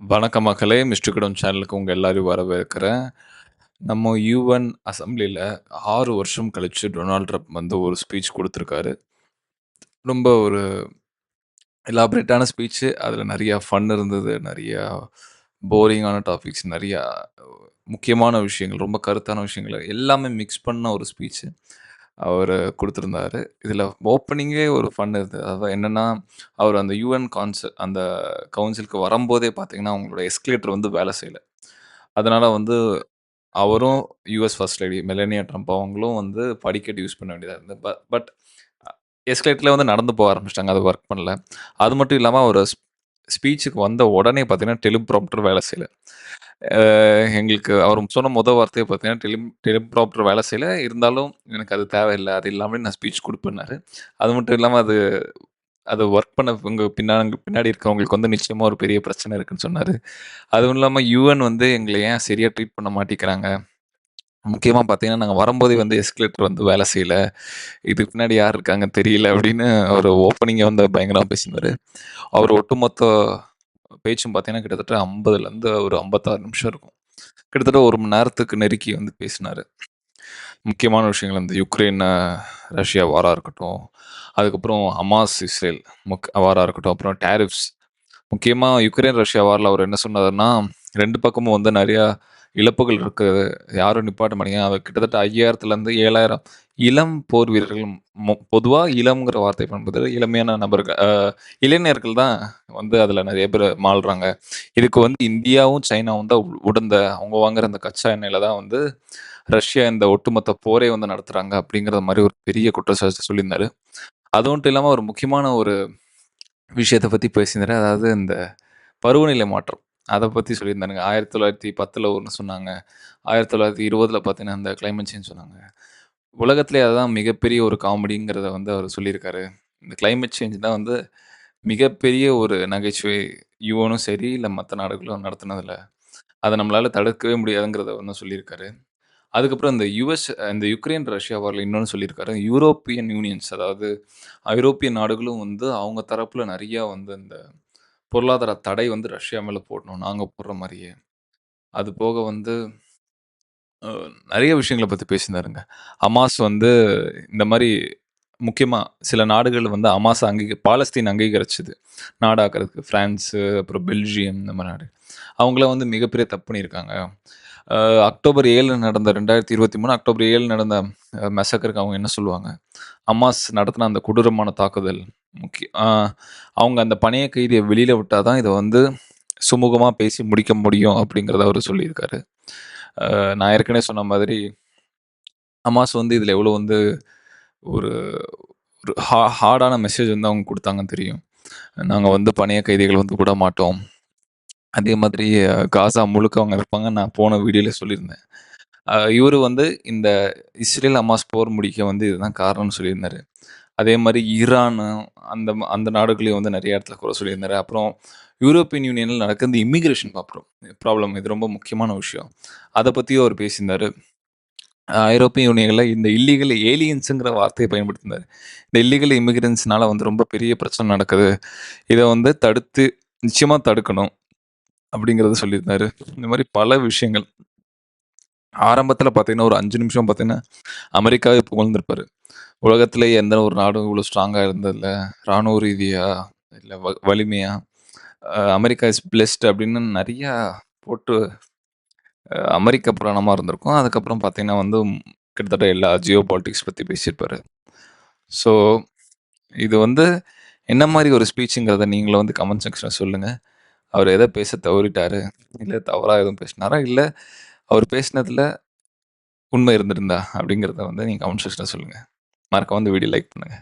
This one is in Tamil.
வணக்க மக்களே! மிஸ்டர் சேனலுக்கு உங்கள் எல்லாரையும் வரவேற்கிறேன். நம்ம யூஎன் அசம்பிளியில் ஆறு வருஷம் கழித்து டொனால்ட் ட்ரம்ப் வந்து ஒரு ஸ்பீச் கொடுத்துருக்காரு ரொம்ப ஒரு எலாபரேட்டான ஸ்பீச்சு. அதில் நிறையா ஃபன் இருந்தது. நிறையா போரிங்கான டாபிக்ஸ், நிறையா முக்கியமான விஷயங்கள், ரொம்ப கருத்தான விஷயங்கள் எல்லாமே மிக்ஸ் பண்ண ஒரு ஸ்பீச்சு அவரு குடுத்திருந்தாரு. இதில ஓப்பனிங்கே ஒரு ஃபன் இருந்தது. அதான் என்னன்னா, அவர் அந்த யுஎன் கான்ச அந்த கவுன்சிலுக்கு வரம்போதே பார்த்தீங்கன்னா, அவங்களோட எஸ்கலேட்டர் வந்து வேலை செய்யல. அதனால வந்து அவரும் US first lady Melania Trump அவங்களும் வந்து படிக்கட்டு யூஸ் பண்ண வேண்டியதா இருந்தது. ப பட் எஸ்கலேட்டர்ல வந்து நடந்து போக ஆரம்பிச்சுட்டாங்க. அது ஒர்க் பண்ணல. அது மட்டும் இல்லாம அவரு ஸ் ஸ்பீச்சுக்கு வந்த உடனே பார்த்தீங்கன்னா, டெலிப்ராம்ப்டர் வேலை செய்யல. எங்களுக்கு அவர் சொன்ன மொதல் வார்த்தையே பார்த்தீங்கன்னா, டெலிம் டெலிப்ராம்ப்டர் வேலை செய்யல. இருந்தாலும் எனக்கு அது தேவையில்லை அது இல்லாமல் நான் ஸ்பீச் கொடுப்பேன்னாரு அது மட்டும் இல்லாமல் அது அது ஒர்க் பண்ணவங்க பின்னாங்க பின்னாடி இருக்கிறவங்களுக்கு வந்து நிச்சயமாக ஒரு பெரிய பிரச்சனை இருக்குன்னு சொன்னார் அதுவும் இல்லாமல் யூஎன் வந்து எங்களை ஏன் சரியாக ட்ரீட் பண்ண மாட்டேங்கிறாங்க. முக்கியமாக பார்த்தீங்கன்னா, நாங்கள் வரும்போதே வந்து எஸ்கலேட்டர் வந்து வேலை செய்யல. இதுக்கு பின்னாடி யார் இருக்காங்க தெரியல அப்படின்னு அவர் ஓப்பனிங்கை வந்து பயங்கரமாக பேசினார் அவர் ஒட்டுமொத்த பேச்சும் பார்த்தீங்கன்னா, கிட்டத்தட்ட 50லருந்து ஒரு 56 நிமிஷம் இருக்கும். கிட்டத்தட்ட ஒரு மணி நேரத்துக்கு நெருக்கி வந்து பேசினார் முக்கியமான விஷயங்கள் இந்த யுக்ரைன், ரஷ்யா வாராக இருக்கட்டும். அதுக்கப்புறம் ஹமாஸ், இஸ்ரேல் முக் வாராக இருக்கட்டும். அப்புறம் டேரிஃப்ஸ் முக்கியமாக யுக்ரைன், ரஷ்யா வாரில் அவர் என்ன சொன்னார்னா ரெண்டு பக்கமும் வந்து நிறையா இழப்புகள் இருக்குது யாரும் நிப்பாட்ட மாட்டேங்கிறாங்க. அவர் கிட்டத்தட்ட 5000த்துலருந்து 7000 இளம் போர் வீரர்கள் மொ இளம்ங்கிற வார்த்தை பயன்படுத்துறாரு. இளமையான நபர்கள் இளைஞர்கள் தான் வந்து அதில் நிறைய பேர் மாள்றாங்க. இதுக்கு வந்து இந்தியாவும், சைனாவும் தான் உடந்த அவங்க வாங்குற அந்த கச்சா எண்ணெயில தான் வந்து ரஷ்யா இந்த ஒட்டுமொத்த போரே வந்து நடத்துகிறாங்க அப்படிங்கிற மாதிரி ஒரு பெரிய குற்றச்சாட்டு சொல்லியிருந்தாரு. அது மட்டும் இல்லாமல் ஒரு முக்கியமான ஒரு விஷயத்த பற்றி பேசியிருந்தாரு. அதாவது இந்த பருவநிலை மாற்றம். அதை பற்றி சொல்லியிருந்தாருங்க. ஆயிரத்தி தொள்ளாயிரத்தி பத்தில் ஒன்று சொன்னாங்க. 1920ல பார்த்தீங்கன்னா, இந்த கிளைமேட் சேஞ்ச் சொன்னாங்க. உலகத்திலேயே அதுதான் மிகப்பெரிய ஒரு காமெடிங்கிறத வந்து அவர் சொல்லியிருக்காரு. இந்த கிளைமேட் சேஞ்ச் தான் வந்து மிகப்பெரிய ஒரு நகைச்சுவை. யுவனும் சரி, இல்ல மத்த நாடுகளும் நடத்தினதில் அத நம்மளால தடுக்கவே முடியாதுங்கிறத வந்து சொல்லியிருக்காரு. அதுக்கப்புறம் இந்த யுஎஸ் இந்த யுக்ரைன், ரஷ்யா வார்ல இன்னொன்னு சொல்லியிருக்காரு. யூரோப்பியன் யூனியன்ஸ் அதாவது ஐரோப்பிய நாடுகளும் வந்து அவங்க தரப்புல நெறையா வந்து இந்த பொருளாதார தடை வந்து ரஷ்யா மேல போடணும். நாங்க போடுற மாரியே. அது போக வந்து நிறைய விஷயங்கள பற்றி பேசியிருந்தாருங்க. ஹமாஸ் வந்து இந்த மாதிரி முக்கியமாக சில நாடுகள் வந்து அமாஸ் அங்கீக பாலஸ்தீன் அங்கீகரிச்சது. நாடாக்குறதுக்கு. பிரான்ஸு, அப்புறம் பெல்ஜியம் இந்த மாதிரி நாடு. அவங்கள வந்து மிகப்பெரிய தப்பு பண்ணியிருக்காங்க. அக்டோபர் ஏழு நடந்த 2023 அக்டோபர் ஏழு நடந்த மெசக்கருக்கு அவங்க என்ன சொல்லுவாங்க? அமாஸ் நடத்தின அந்த கொடூரமான தாக்குதல் முக்கிய அவங்க அந்த பணைய கைதியை வெளியில் விட்டால் தான் இதை வந்து சுமூகமாக பேசி முடிக்க முடியும் அப்படிங்கிறத அவர் சொல்லியிருக்காரு. நான் ஏற்கனவே சொன்ன மாதிரி அமாஸ் வந்து இதில் எவ்வளோ வந்து ஒரு ஒரு ஹா ஹார்டான மெசேஜ் வந்து அவங்க கொடுத்தாங்கன்னு தெரியும். நாங்கள் வந்து பணிய கைதிகள் வந்து விட மாட்டோம். அதே மாதிரி காசா முழுக்க அவங்க இருப்பாங்க. நான் போன வீடியோவில் சொல்லியிருந்தேன். இவர் இவரு வந்து இந்த இஸ்ரேல், அமாஸ் போர் முடிக்க வந்து இதுதான் காரணம்னு சொல்லியிருந்தாரு. அதே மாதிரி ஈரான் அந்த அந்த நாடுகளையும் வந்து நிறைய இடத்துல குறை சொல்லியிருந்தாரு. அப்புறம் யூரோப்பியன் யூனியனில் நடக்க இந்த இமிக்ரேஷன் ப்ராப்ளம் ப்ராப்ளம் இது ரொம்ப முக்கியமான விஷயம். அதை பற்றியும் அவர் பேசியிருந்தாரு. ஐரோப்பிய யூனியனில் இந்த இல்லீகல் ஏலியன்ஸுங்கிற வார்த்தையை பயன்படுத்தினார் இந்த இல்லீகல் இமிகிரன்ஸ்னால வந்து ரொம்ப பெரிய பிரச்சனை நடக்குது. இதை வந்து தடுத்து நிச்சயமாக தடுக்கணும். அப்படிங்கிறத சொல்லியிருந்தாரு. இந்த மாதிரி பல விஷயங்கள். ஆரம்பத்தில் பார்த்தீங்கன்னா, ஒரு அஞ்சு நிமிஷம் பார்த்தீங்கன்னா, அமெரிக்காவே புகழ்ந்திருப்பாரு. உலகத்திலே எந்த ஒரு நாடும் இவ்வளோ ஸ்ட்ராங்காக இருந்ததில்ல. ராணுவ ரீதியாக இல்லை வ வலிமையாக அமெரிக்கா இஸ் பிளெஸ்ட் அப்படின்னு நிறையா போட்டு அமெரிக்க அமெரிக்கா இருந்திருக்கும். அதுக்கப்புறம் பார்த்தீங்கன்னா வந்து கிட்டத்தட்ட எல்லா ஜியோ பாலிட்டிக்ஸ் பற்றி பேசியிருப்பாரு. ஸோ இது வந்து என்ன மாதிரி ஒரு ஸ்பீச்சுங்கிறத நீங்களும் வந்து கமெண்ட் செக்ஷனில் சொல்லுங்கள் அவர் எதை பேச தவறிட்டாரு? இல்லை தவறாக எதுவும் பேசினாரா? இல்லை அவர் பேசினதில் உண்மை இருந்திருந்தா? அப்படிங்கிறத வந்து நீங்கள் கமெண்ட் செக்ஷனில் சொல்லுங்கள் மறக்காம இந்த வீடியோ லைக் பண்ணுங்கள்